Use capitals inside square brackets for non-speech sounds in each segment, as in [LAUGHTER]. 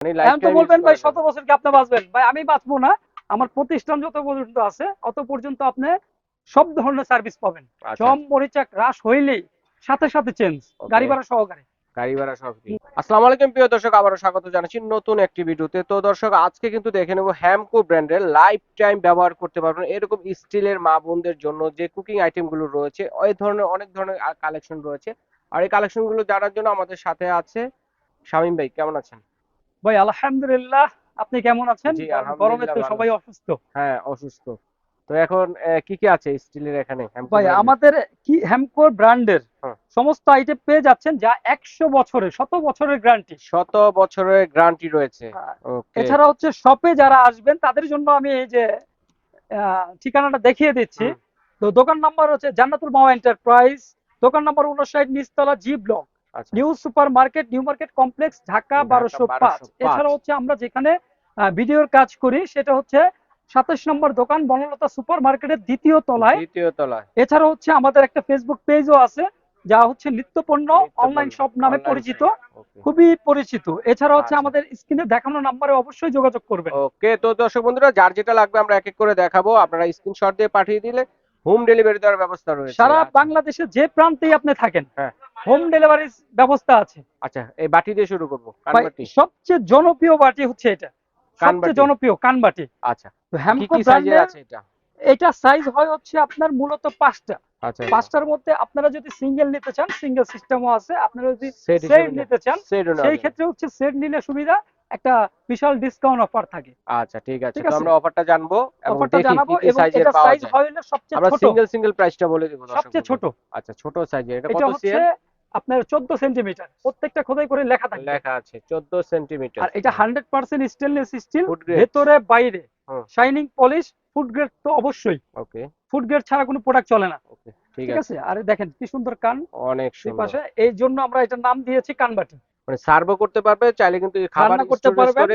মানে এখন তো বলবেন ভাই শত বছর কি আপনি বাঁচবেন? ভাই আমি বাঁচবো না। আমার প্রতিষ্ঠান যত পর্যন্ত আছে অত পর্যন্ত আপনি সব ধরনের সার্ভিস পাবেন। আচ্ছা, জম মরিচা ক্রাশ হইলেই সাথে সাথে চেঞ্জ গাড়ি ভাড়া সহকারে। গাড়ি ভাড়া সব আসসালামু আলাইকুম প্রিয় দর্শক আবারও স্বাগত জানাচ্ছি নতুন একটি ভিডিওতে। তো দর্শক আজকে কিন্তু দেখে নেব হ্যামকো ব্র্যান্ডের লাইফ টাইম ব্যবহার করতে পারবেন এরকম স্টিলের মা বোনদের জন্য যে কুকিং আইটেমগুলো রয়েছে ওই ধরনের অনেক ধরনের কালেকশন রয়েছে। আর এই কালেকশনগুলো জানার জন্য আমাদের সাথে আছে শামীম ভাই কেমন আছেন? ভাই আলহামদুলিল্লাহ আপনি কেমন আছেন? গরমে তো সবাই অসুস্থ। হ্যাঁ অসুস্থ। তো এখন কি কি আছে স্টিলের এখানে? ভাই আমাদের কি হ্যামকোর ব্র্যান্ডের। সমস্ত আইটেম পেয়ে যাচ্ছেন যা একশো বছরের শত বছরের গ্যারান্টি শত বছরের গ্যারান্টি রয়েছে। ওকে এছাড়া হচ্ছে শপে যারা আসবেন তাদের জন্য আমি এই যে ঠিকানাটা দেখিয়ে দিচ্ছি। তো দোকান নাম্বার হচ্ছে জান্নাতুল মাওয়া এন্টারপ্রাইজ দোকান নাম্বার উনষাট নিচতলা G block new super market new market complex Dhaka Dhaka বারোশো পাঁচ। এছাড়া হচ্ছে আমরা যেখানে ভিডিওর কাজ করি সেটা হচ্ছে সাতাশ নম্বর দোকান বনলতা সুপার মার্কেটের দ্বিতীয় তলায়। দ্বিতীয় তলায়। এছাড়া হচ্ছে আমাদের একটা ফেসবুক পেজও আছে যা হচ্ছে নিত্যপণ্য অনলাইন শপ নামে পরিচিত। খুবই পরিচিত। এছাড়া হচ্ছে আচ্ছা। আমাদের স্ক্রিনে দেখানো নাম্বারে অবশ্যই যোগাযোগ করবেন। ওকে তো দর্শক বন্ধুরা যার যেটা লাগবে আমরা এক এক করে দেখাবো। আপনারা স্ক্রিনশট দিয়ে পাঠিয়ে দিলে হোম ডেলিভারি দেওয়ার ব্যবস্থা রয়েছে। সারা আচ্ছা। বাংলাদেশে যে প্রান্তেই আপনি থাকেন হ্যাঁ। হোম ডেলিভারির ব্যবস্থা আছে। আচ্ছা এই বাটি দিয়ে শুরু করব কানবাটি সবচেয়ে জনপ্রিয় বাটি হচ্ছে এটা। সবচেয়ে জনপ্রিয় কানবাটি আচ্ছা হ্যামকো ব্র্যান্ডের আছে এটা? এটা সাইজ হয় হচ্ছে আপনার মূলত পাঁচটা। আচ্ছা পাঁচটার মধ্যে আপনারা যদি সিঙ্গেল নিতে চান সিঙ্গেল সিস্টেমও আছে। আপনারা যদি সেট সেট নিতে চান সেই ক্ষেত্রে হচ্ছে সেট নিলে সুবিধা। একটা বিশাল ডিসকাউন্ট অফার থাকে। আচ্ছা ঠিক আছে। তো আমরা অফারটা জানব এবং দেখি কি কি সাইজের পাওয়া যায়। সবচেয়ে আমরা সিঙ্গেল সিঙ্গেল প্রাইসটা বলে দিব সবচেয়ে ছোট। আচ্ছা ছোট সাইজের এটা কত সিএম আপনার চোদ্দ সেন্টিমিটার প্রত্যেকটা খোদাই করে লেখা থাকবে। লেখা আছে 14 সেন্টিমিটার আর এটা হান্ড্রেড পার্সেন্ট স্টেনলেস স্টিল ভেতরে বাইরে। শাইনিং পলিশ ফুড গ্রেড তো অবশ্যই। ওকে ফুড গ্রেড ছাড়া কোনো প্রোডাক্ট চলে না। ওকে ঠিক আছে। আর দেখেন কি সুন্দর কান। অনেক সুন্দর। পাশে। এই জন্য আমরা এটার নাম দিয়েছি কানবাটি। মানে সার্ভও করতে পারবে চাইলে কিন্তু খাবার করতে পারবেন,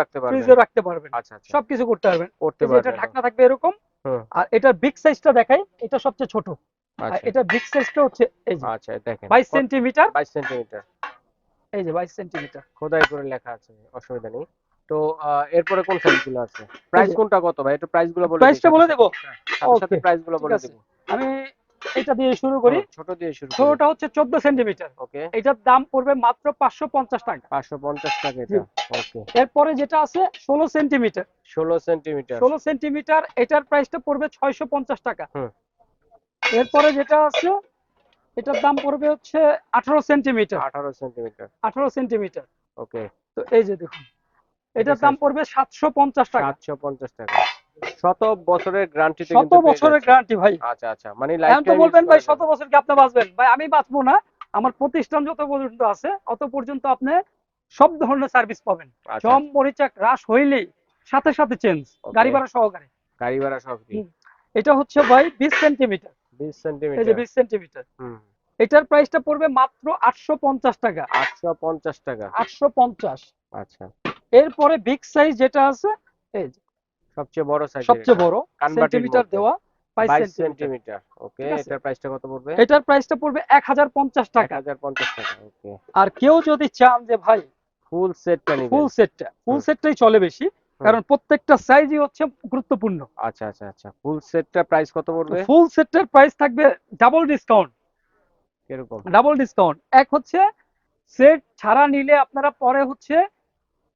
রাখতে পারবে রাখতে পারবেন। আচ্ছা আচ্ছা। সবকিছু করতে পারবেন। করতে যে এটা ঢাকনা থাকবে এরকম আর এটার বিগ সাইজটা দেখাই এটা সবচেয়ে ছোট। আর এটা বিগ সাইজটা হচ্ছে এই যে আচ্ছা দেখেন। বাইশ সেন্টিমিটার। 22 সেন্টিমিটার। এই যে বাইশ সেন্টিমিটার। খোদাই করে লেখা আছে অসুবিধা নেই। তো এরপরে কোন সাইজগুলো আছে প্রাইস কোনটা কত ভাই? একটু প্রাইসগুলো বলে প্রাইসটা বলে দেবো? সাথে সাথে Okay, প্রাইসগুলো বলে। দেব। আমি এটা দিয়ে শুরু করি। ছোট দিয়ে শুরু করি। ছোটটা হচ্ছে চোদ্দ সেন্টিমিটার। ওকে। এটার দাম পড়বে মাত্র পাঁচশো পঞ্চাশ টাকা। 550 টাকা এটা। ওকে। এরপরে যেটা আছে ষোলো সেন্টিমিটার। 16 সেন্টিমিটার। ষোলো সেন্টিমিটার এটার প্রাইসটা পড়বে ছয়শো পঞ্চাশ টাকা। হুম। এরপরে যেটা আছে এটার দাম পড়বে হচ্ছে আঠারো সেন্টিমিটার। 18 সেন্টিমিটার। আঠারো সেন্টিমিটার। ওকে। তো এই যে দেখুন এটার দাম পড়বে সাতশো পঞ্চাশ টাকা। 750 টাকা। শত বছরের গ্যারান্টি শত বছরের গ্যারান্টি ভাই। আচ্ছা আচ্ছা মানে লাইফ তো বলবেন ভাই শত বছর কি আপনি বাঁচবেন? ভাই আমি বাঁচবো না। আমার প্রতিষ্ঠান যত পর্যন্ত আছে অত পর্যন্ত আপনি সব ধরনের সার্ভিস পাবেন। আচ্ছা। জম মরিচা হ্রাস হইলেই সাথে সাথে চেঞ্জ গাড়ি ভাড়া সহকারে। গাড়ি ভাড়া হুম। এটা হচ্ছে ভাই বিশ সেন্টিমিটার 20 এই যে সেন্টিমিটার বিশ সেন্টিমিটার হুম। এটার প্রাইসটা পড়বে মাত্র আটশো পঞ্চাশ টাকা। 850 টাকা। আটশো পঞ্চাশ। আচ্ছা। এরপরে বিগ সাইজ যেটা আছে এই যে সবচেয়ে বড় সাইজ সবচেয়ে বড় সেন্টিমিটার দেওয়া বাইশ 22 সেন্টিমিটার ওকে এটার প্রাইসটা কত পড়বে? এটার প্রাইসটা পড়বে এক হাজার পঞ্চাশ টাকা। 1050 টাকা ওকে আর কেউ যদি চান যে ভাই ফুল সেটটা নিবেন। ফুল সেটটা ফুল সেটটাই চলে বেশি কারণ প্রত্যেকটা সাইজই হচ্ছে গুরুত্বপূর্ণ। আচ্ছা আচ্ছা আচ্ছা। ফুল সেটটা প্রাইস কত পড়বে? ফুল সেটের প্রাইস থাকবে ডাবল ডিসকাউন্ট কীরকম? ডাবল ডিসকাউন্ট এক হচ্ছে সেট ছাড়া নিলে আপনারা পরে হচ্ছে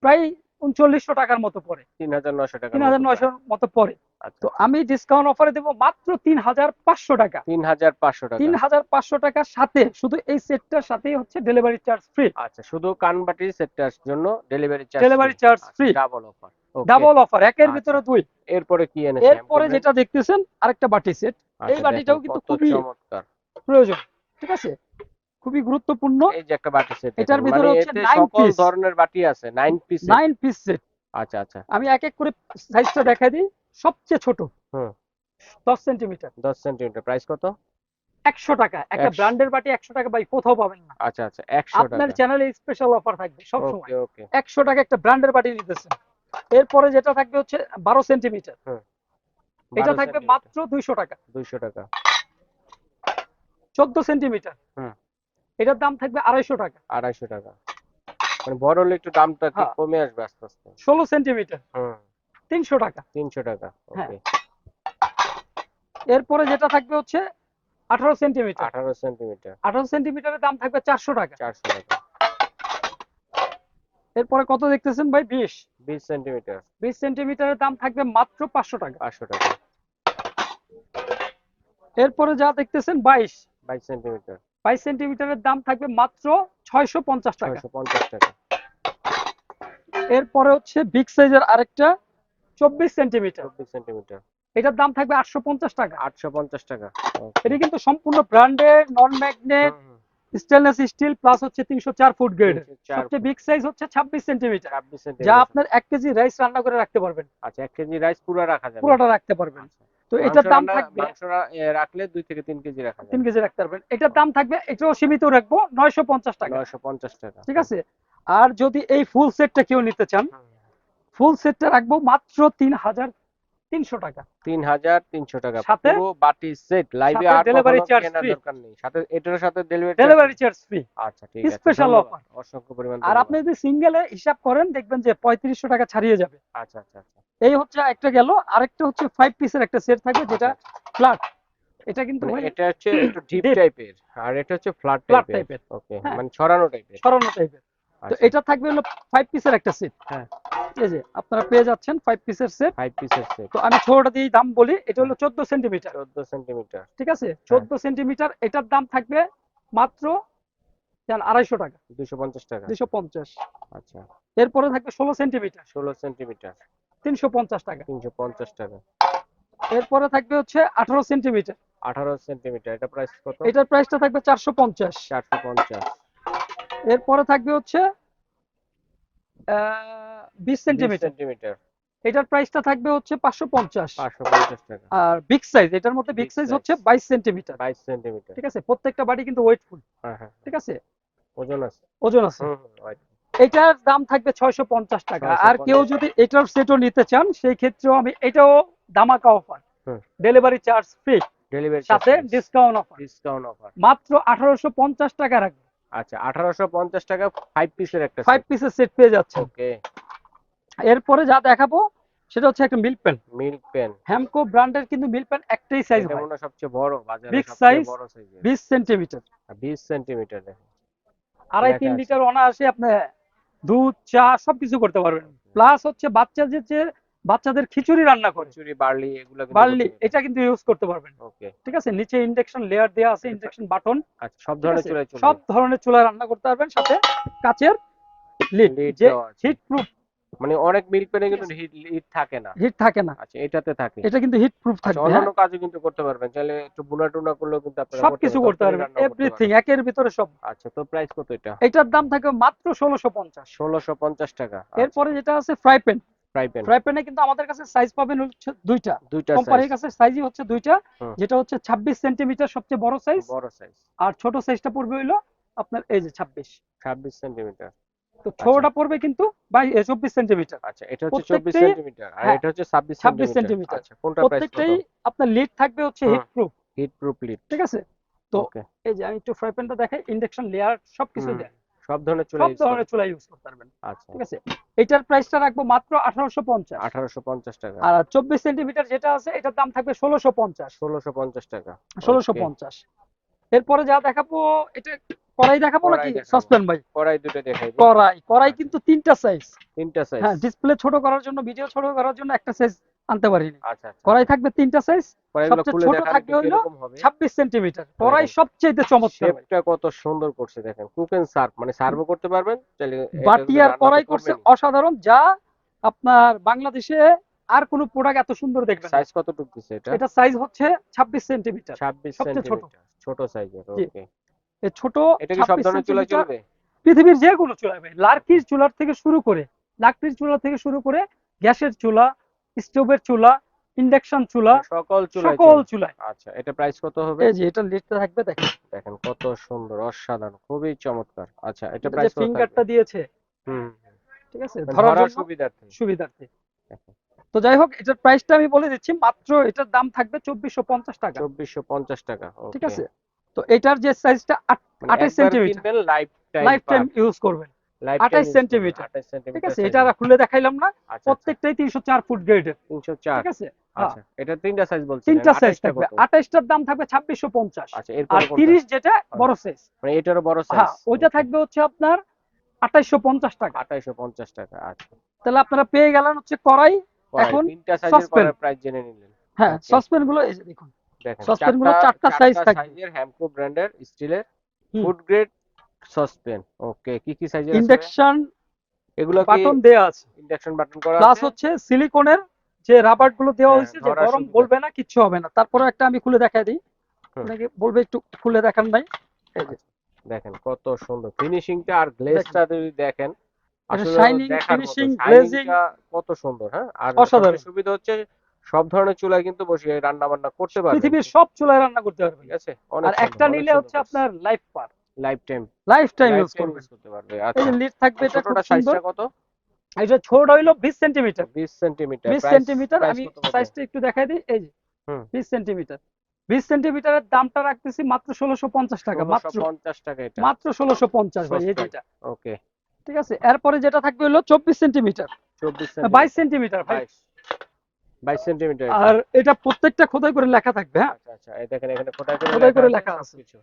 প্রায় উনচল্লিশশো টাকার মতো পড়ে। 3900 টাকা তিন হাজার নয়শোর মতো পড়ে। আচ্ছা। তো আমি ডিসকাউন্ট অফারে দেবো মাত্র তিন হাজার পাঁচশো টাকা। 3500 টাকা। তিন হাজার পাঁচশো টাকার সাথে শুধু এই সেটটার সাথেই হচ্ছে ডেলিভারি চার্জ ফ্রি আচ্ছা শুধু কানবাটি সেটটার জন্য delivery charge delivery charge free double offer double offer একের আচ্ছা। ভিতরে দুই। এরপরে কি এনেছে? এরপরে যেটা দেখতেছেন আরেকটা বাটি সেট এই বাটিটাও কিন্তু খুবই চমৎকার। প্রয়োজন ঠিক আছে? খুবই গুরুত্বপূর্ণ। এই যে একটা বাটি সেট এটার ভিতরে হচ্ছে এতে nine সকল ধরনের বাটি আছে 9 পিস নাইন পিস সেট আচ্ছা আচ্ছা। আমি এক এক করে সাইজটা দেখাই দিই। সবচেয়ে ছোট। হুম। দশ সেন্টিমিটার 10 সেন্টিমিটার প্রাইস কত? একশো টাকা। একটা ব্র্যান্ডের বাটি একশো টাকা ভাই কোথাও পাবেন না। আচ্ছা আচ্ছা 100 টাকা। আপনার চ্যানেলে স্পেশাল অফার থাকবে সব সময় ওকে ওকে। একশো টাকা একটা ব্র্যান্ডের বাটি নিতেছেন। এরপরে যেটা থাকবে হচ্ছে বারো সেন্টিমিটার এটা থাকবে মাত্র দুইশো টাকা। 200 টাকা। চোদ্দ সেন্টিমিটার হুম। এটার দাম থাকবে আড়াইশো টাকা। 250 টাকা। মানে বড় হলে একটু দামটা হ্যাঁ। কমে আসবে আস্তে আস্তে। ষোলো সেন্টিমিটার। হুম। তিনশো টাকা। তিনশো টাকা হ্যাঁ। ওকে এরপরে যেটা থাকবে হচ্ছে আঠারো সেন্টিমিটার। আঠারো সেন্টিমিটার। আঠারো সেন্টিমিটারের দাম থাকবে চারশো টাকা। চারশো টাকা। এরপরে কত দেখতেছেন ভাই? বিশ। বিশ সেন্টিমিটার। বিশ সেন্টিমিটারের দাম থাকবে মাত্র পাঁচশো টাকা। পাঁচশো টাকা। এরপরে যা দেখতেছেন বাইশ। বাইশ সেন্টিমিটার। বাইশ সেন্টিমিটারের দাম থাকবে মাত্র ছয়শো পঞ্চাশ টাকা। টাকা। এরপরে হচ্ছে বিগ সাইজের আরেকটা চব্বিশ সেন্টিমিটার। চব্বিশ সেন্টিমিটার। এটার দাম থাকবে আটশো পঞ্চাশ টাকা। আটশো পঞ্চাশ টাকা। এটি কিন্তু সম্পূর্ণ branded non magnet stainless steel plus হচ্ছে তিনশো চার ফুট গ্রেড সবচেয়ে বিগ সাইজ হচ্ছে ছাব্বিশ সেন্টিমিটার। যা আপনার এক কেজি রাইস রান্না করে রাখতে পারবেন। আচ্ছা এক কেজি রাইস পুরো রাখা যাবে। পুরোটা রাখতে পারবেন। আচ্ছা। তো এটার দাম থাকবে রাখলে দুই থেকে তিন কেজি রাখা তিন কেজি রাখতে পারবেন। এটার দাম থাকবে এটাও সীমিত রাখব নয়শো পঞ্চাশ টাকা। নয়শো পঞ্চাশ টাকা। ঠিক আছে? আর যদি এই ফুল সেটটা কেউ নিতে চান ফুল সেটটা রাখব মাত্র তিন হাজার তিনশো টাকা। তিন হাজার তিনশো টাকা। সাথে- বাটি সেট লাইভে আর charge কেনার দরকার নেই। সাথে এটার সাথে ডেলিভারি ডেলিভারি চার্জ ফ্রি আচ্ছা ঠিক আছে। ধন্যবাদ। offer। অসংখ্য পরিমাণ আর আপনি যদি সিঙ্গেলে হিসাব করেন দেখবেন যে পঁয়ত্রিশশো টাকা ছাড়িয়ে যাবে। আচ্ছা আচ্ছা আচ্ছা। এই হচ্ছে একটা গেল। আরেকটা হচ্ছে ফাইভ পিসের একটা সেট থাকবে যেটা ফ্ল্যাট এটা কিন্তু মানে এটা হচ্ছে [COUGHS] একটু ডিপ টাইপের আর এটা হচ্ছে ফ্ল্যাট টাইপের ওকে। মানে ছড়ানো টাইপের সরানো টাইপের তো এটা থাকবে হলো ফাইভ পিসের একটা সেট হ্যাঁ। এই যে আপনারা পেয়ে যাচ্ছেন ফাইভ পিসের সেট ফাইভ পিসের সেট তো আমি ছোটটা দিয়ে দাম বলি এটা হলো চোদ্দ সেন্টিমিটার চোদ্দ সেন্টিমিটার ঠিক আছে? চোদ্দ সেন্টিমিটার এটার দাম থাকবে মাত্র জান আড়াইশো টাকা। দুশো পঞ্চাশ টাকা। দুশো পঞ্চাশ। আচ্ছা। এরপরে থাকবে ষোলো সেন্টিমিটার ষোলো সেন্টিমিটার তিনশো পঞ্চাশ টাকা। তিনশো পঞ্চাশ টাকা। এরপরে থাকবে হচ্ছে আঠারো সেন্টিমিটার আঠারো সেন্টিমিটার এটা প্রাইস কত? এটার প্রাইসটা থাকবে চারশো পঞ্চাশ। চারশো পঞ্চাশ। এরপরে থাকবে হচ্ছে বিশ সেন্টিমিটার। সেন্টিমিটার। এটার প্রাইসটা থাকবে হচ্ছে পাঁচশো পঞ্চাশ। টাকা। আর বিগ সাইজ এটার মধ্যে বিগ সাইজ হচ্ছে বাইশ সেন্টিমিটার। বাইশ সেন্টিমিটার। ঠিক আছে? প্রত্যেকটা বাড়ি কিন্তু ওয়েটফুল ঠিক আছে? ওজন আছে। ওজন আছে। হুম হুম right। এটার দাম থাকবে ছয়শো পঞ্চাশ টাকা। আর কেউ যদি এটার সেটও নিতে চান সেই ক্ষেত্রেও আমি এটাও দামাকা offer. Delivery charge free delivery সাথে ডিসকাউন্ট অফার ডিসকাউন্ট অফার মাত্র আঠারোশো পঞ্চাশ টাকা রাখবে। আচ্ছা আঠারোশো পঞ্চাশ টাকা ফাইভ পিসের একটা ফাইভ পিসের সেট পেয়ে যাচ্ছেন। ওকে এরপরে যা দেখাবো সেটা হচ্ছে একটা milk pan milk pan Hamko ব্র্যান্ডের কিন্তু মিল্ক পেন একটাই সাইজ এটা হয়। হয় সবচেয়ে বড় বাজারে বড় সাইজের বিশ সেন্টিমিটার বিশ সেন্টিমিটার দেখেন আড়াই তিন। লিটার অনায়াসে আপনি দুধ চা সবকিছু করতে পারবেন। প্লাস হচ্ছে বাচ্চাদের যে বাচ্চাদের খিচুড়ি রান্না করে। বার্লি এগুলো বার্লি এটা কিন্তু ইউজ করতে পারবেন। ওকে ঠিক আছে? নিচে ইন্ডাকশন লেয়ার দেওয়া আছে ইন্ডাকশন বাটন আচ্ছা সব ধরনের চলবে। সব ধরনের চুলায় রান্না করতে পারবেন। সাথে কাচের লিড যে হিট প্রুফ মানে অনেক মিল্ক পেনে কিন্তু হিট হিট থাকে না। হিট থাকে না। আচ্ছা এটাতে থাকে। এটা কিন্তু হিট প্রুফ আচ্ছা, থাকবে হ্যাঁ? অন্যান্য কাজও কিন্তু করতে পারবেন। চাইলে একটু বুনা টুনা করলেও কিন্তু আপনারা সবকিছু করতে পারবেন। এভরিথিং একের ভিতরে সব। আচ্ছা তো প্রাইস কত এটা? এটার দাম থাকবে মাত্র ষোলোশো পঞ্চাশ। ষোলোশো পঞ্চাশ টাকা। এরপরে যেটা আছে fry pan fry pan fry প্যানে কিন্তু আমাদের কাছে সাইজ পাবেন হচ্ছে দুইটা। দুইটা কোম্পানির কাছে সাইজই হচ্ছে দুইটা যেটা হচ্ছে ছাব্বিশ সেন্টিমিটার সবচেয়ে বড় সাইজ বড় সাইজ আর ছোট সাইজটা পড়বে হইল আপনার এই যে ছাব্বিশ। ছাব্বিশ সেন্টিমিটার। তো ছোটটা পড়বে কিন্তু বাই চব্বিশ সেন্টিমিটার। আচ্ছা এটা হচ্ছে আর হ্যাঁ, এটা হচ্ছে ছাব্বিশ 26 সেন্টিমিটার। সেন্টিমিটার। আচ্ছা কোনটা প্রাইস প্রত্যেকটাই আপনার লিড থাকবে হচ্ছে হুম। Heat proof heat proof lid ঠিক আছে? তো এই যে আমি একটু ফ্রাই প্যানটা দেখাই ইন্ডাকশন লেয়ার সবকিছু দেয় সব ধরনের চুলা সব ধরনের চুলা ইউজ করতে পারবেন। আচ্ছা। ঠিক আছে? এটার প্রাইসটা রাখব মাত্র আঠারোশো পঞ্চাশ। আঠারোশো পঞ্চাশ টাকা। আর চব্বিশ সেন্টিমিটার যেটা আছে এটার দাম থাকবে ষোলোশো পঞ্চাশ। ষোলোশো পঞ্চাশ টাকা। ষোলোশো Okay. পঞ্চাশ। এরপরে যা দেখাবো এটা কড়াই দেখাবো নাকি? দেখাবো। সসপ্যান ভাই। কড়াই দুটো দেখাই। কড়াই। কড়াই কিন্তু তিনটা সাইজ তিনটা সাইজ হ্যাঁ ডিসপ্লে ছোট করার জন্য ভিডিও ছোট করার জন্য একটা সাইজ আনতে পারিনি। আচ্ছা আচ্ছা। কড়াই থাকবে তিনটা সাইজ সবচেয়ে ছোট থাকবে একটু হইল কীরকম হবে। ছাব্বিশ সেন্টিমিটার কড়াই সবচেয়ে চমৎকার। শেপটা কত সুন্দর করছে দেখেন। কুক এন্ড সার্ভ মানে সার্ভও করতে পারবেন বাটি আর কড়াই করছে অসাধারণ যা আপনার বাংলাদেশে আর কোন প্রোডাক্ট এত সুন্দর দেখবেন সাইজ কতটুকু দিছে এটা? এটা সাইজ হচ্ছে ছাব্বিশ সেন্টিমিটার 26 ছোট। সেন্টিমিটার ছোট সাইজের ওকে এই ছোট এটা কি সব 26 ধরনের চুলা চলবে? পৃথিবীর যে কোনো চুলা লার্কির চুলার থেকে শুরু করে লাকড়ির চুলা থেকে শুরু করে গ্যাসের চুলা স্টোভের চুলা ইন্ডাকশন চুলা সকল চুলাই সকল চুলায়। আচ্ছা এটা প্রাইস কত হবে? এই যে এটা লিডটা থাকবে দেখেন। দেখেন কত সুন্দর অসাধারণ খুবই চমৎকার। আচ্ছা এটা প্রাইস কত ফিঙ্গারটা দিয়েছে। হুম ঠিক আছে? মানে ধরার সুবিধার্থে। সুবিধার্থে। তো যাই হোক এটার প্রাইসটা আমি বলে দিচ্ছি মাত্র এটার দাম থাকবে চব্বিশশো পঞ্চাশ টাকা। চব্বিশশো পঞ্চাশ টাকা ঠিক আছে? তো এটার যে সাইজটা মানে আঠাশ একবার centimetre life time life time use করবেন। 28 সেন্টিমিটার। 28 সেন্টিমিটার ঠিক আছে এটা খুলে দেখাইলাম না প্রত্যেকটাই তিনশো চার ফুট গ্রেডের 304 ঠিক আছে? আচ্ছা এটা তিনটা সাইজ বলছেন তিনটা সাইজ থাকবে। কত? আঠাইশটার দাম থাকবে ছাব্বিশশো পঞ্চাশ। আচ্ছা আর এরপর তিরিশ যেটা বড় সাইজ মানে এটারও বড় সাইজ ওইটা থাকবে হচ্ছে আপনার আঠাইশশো পঞ্চাশ টাকা। 2850 টাকা আচ্ছা। তাহলে আপনারা পেয়ে গেলেন হচ্ছে কড়াই এখন তিনটা সাইজের। প্রাইস জেনে নিলেন। হ্যাঁ সসপেনগুলো এই যে দেখুন। দেখেনগুলো চারটা size থাকবে। সাইজের হ্যামকো ব্র্যান্ডের স্টিলের। ফুড গ্রেড সসপেন ওকে কি কি সাইজের আছে ইন্ডাকশন এগুলো কি বাটন দেয়া আছে। ইন্ডাকশন বাটন করা প্লাস হচ্ছে সিলিকনের যে রাবারগুলো দেওয়া হ্যাঁ, হয়েছে যে গরম বলবে না কিচ্ছু হবে না। তারপরে একটা আমি খুলে দেখাই দিই। আপনাকে বলবে একটু খুলে দেখান নাই এই যে। দেখেন কত সুন্দর। ফিনিশিংটা আর গ্লেজটা যদি দেখেন আসলে Shining glazing টা কত সুন্দর হ্যাঁ? আর অসাধারণ। সুবিধা হচ্ছে সব ধরনের চুলায় কিন্তু বসে রান্না বান্না করতে পারবেন। পৃথিবীর সব চুলায় রান্না করতে পারবেন। ঠিক আছে? আর একটা নিলে হচ্ছে আপনার life per life time life time use করতে পারবে আচ্ছা। লিড থাকবে এটা ছোটটা সাইজটা কত? এটা ছোট হইল 20 সেন্টিমিটার 20 সেন্টিমিটার 20 সেন্টিমিটার আমি সাইজটা একটু দেখাই দিই। এই যে হুম। 20 সেন্টিমিটার 20 সেন্টিমিটারের দামটা রাখতেছি মাত্র 1650 টাকা মাত্র। 150 টাকা এটা। মাত্র 1650 ভাই এই যেটা। ওকে। ঠিক আছে? এরপরে যেটা থাকবে হলো 24 সেন্টিমিটার 24 22 সেন্টিমিটার ভাই। 22 সেন্টিমিটার আর এটা প্রত্যেকটা খোদাই করে লেখা থাকবে হ্যাঁ? আচ্ছা আচ্ছা। এই দেখেন এখানে খোদাই করে খোদাই করে লেখা আছে। সবকিছু।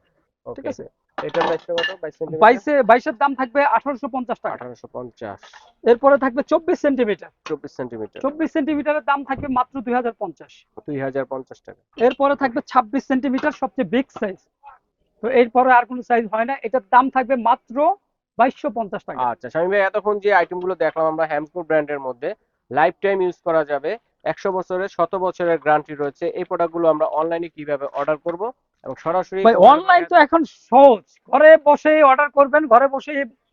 ঠিক আছে? এটার প্রাইসটা কত? 22 সেন্টিমিটার? 22 22 এর দাম থাকবে 1850 টাকা। 1850 এরপরে থাকবে 24 সেন্টিমিটার। 24 সেন্টিমিটার। 24 সেন্টিমিটারের দাম থাকবে মাত্র 2050 2050 টাকা। এরপরে থাকবে 26 সেন্টিমিটার সবচেয়ে বিগ সাইজ তো এরপরে আর কোনো সাইজ হয় না। এটার দাম থাকবে মাত্র 2250 টাকা। আচ্ছা স্বামী ভাই এতক্ষণ যে আইটেমগুলো দেখলাম আমরা হ্যামকো ব্র্যান্ডের মধ্যে লাইফ টাইম ইউজ করা যাবে। একশো বছরের শত বছরের গ্যারান্টি রয়েছে। এই প্রোডাক্টগুলো আমরা অনলাইনে কীভাবে অর্ডার করব? এবং সরাসরি ভাই অনলাইন তো এখন সহজ। ঘরে বসে অর্ডার করবেন ঘরে বসে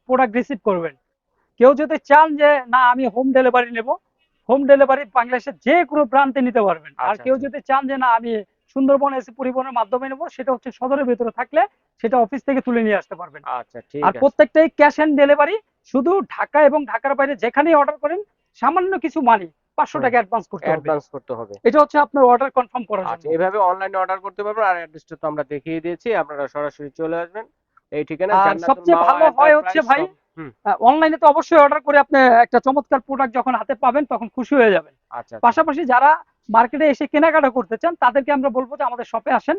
প্রোডাক্ট রিসিভ করবেন। কেউ যদি চান যে না আমি হোম ডেলিভারি নেব। হোম ডেলিভারি বাংলাদেশের যে কোনো প্রান্তে নিতে পারবেন। আর আচ্ছা, কেউ আচ্ছা। যদি চান যে না আমি সুন্দরবন এসে পরিবহনের মাধ্যমে নেব সেটা হচ্ছে সদরের ভেতরে থাকলে সেটা অফিস থেকে তুলে নিয়ে আসতে পারবেন। আচ্ছা ঠিক আর প্রত্যেকটাই ক্যাশ অন ডেলিভারি শুধু ঢাকা এবং ঢাকার বাইরে যেখানেই অর্ডার করেন সামান্য কিছু মানি পাঁচশো হুম। টাকা অ্যাডভান্স করতে হবে। অ্যাডভান্স করতে হবে। এটা হচ্ছে আপনার অর্ডার কনফার্ম করার আচ্ছা জন্য। এভাবে অনলাইনে অর্ডার করতে পারবেন আর অ্যাড্রেসটা তো আমরা দেখিয়ে দিয়েছি আপনারা সরাসরি চলে আসবেন। এই ঠিকানা জান্নাতুল সবচেয়ে ভালো হয় হচ্ছে ভাই, অনলাইনে তো অবশ্যই অর্ডার করে আপনি একটা চমৎকার প্রোডাক্ট যখন হাতে পাবেন তখন খুশি হয়ে যাবেন। আচ্ছা আচ্ছা। পাশাপাশি যারা মার্কেটে এসে কেনাকাটা করতে চান তাদেরকে আমরা বলব যে আমাদের শপে আসেন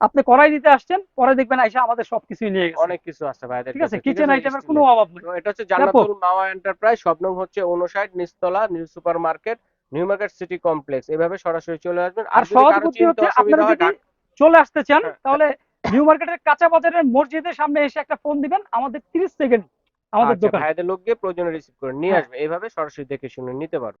আপনি কড়াই দিতে আসছেন পরে দেখবেন আইসা আমাদের সবকিছুই নিয়ে গেছে। অনেক কিছু আছে ভাইদের ঠিক আছে কিচেন আইটেমের কোনো অভাব নেই। এটা হচ্ছে জান্নাতুল মাওয়া এন্টারপ্রাইজ স্বপ্নং হচ্ছে উনষাট নিচতলা new super market new market city complex এভাবে সরাসরি চলে আসবেন। আর সহজ বুদ্ধি হচ্ছে আপনারা যদি চলে আসতে চান হ্যাঁ। তাহলে নিউ মার্কেটের কাঁচা বাজারের মসজিদের সামনে এসে একটা ফোন দিবেন। আমাদের 30 সেকেন্ড আমাদের আচ্ছা, দোকান। ভাইদের লোক গিয়ে প্রয়োজনে রিসিভ করে নিয়ে হ্যাঁ। আসবে। এইভাবে সরাসরি দেখে শুনে নিতে পারবে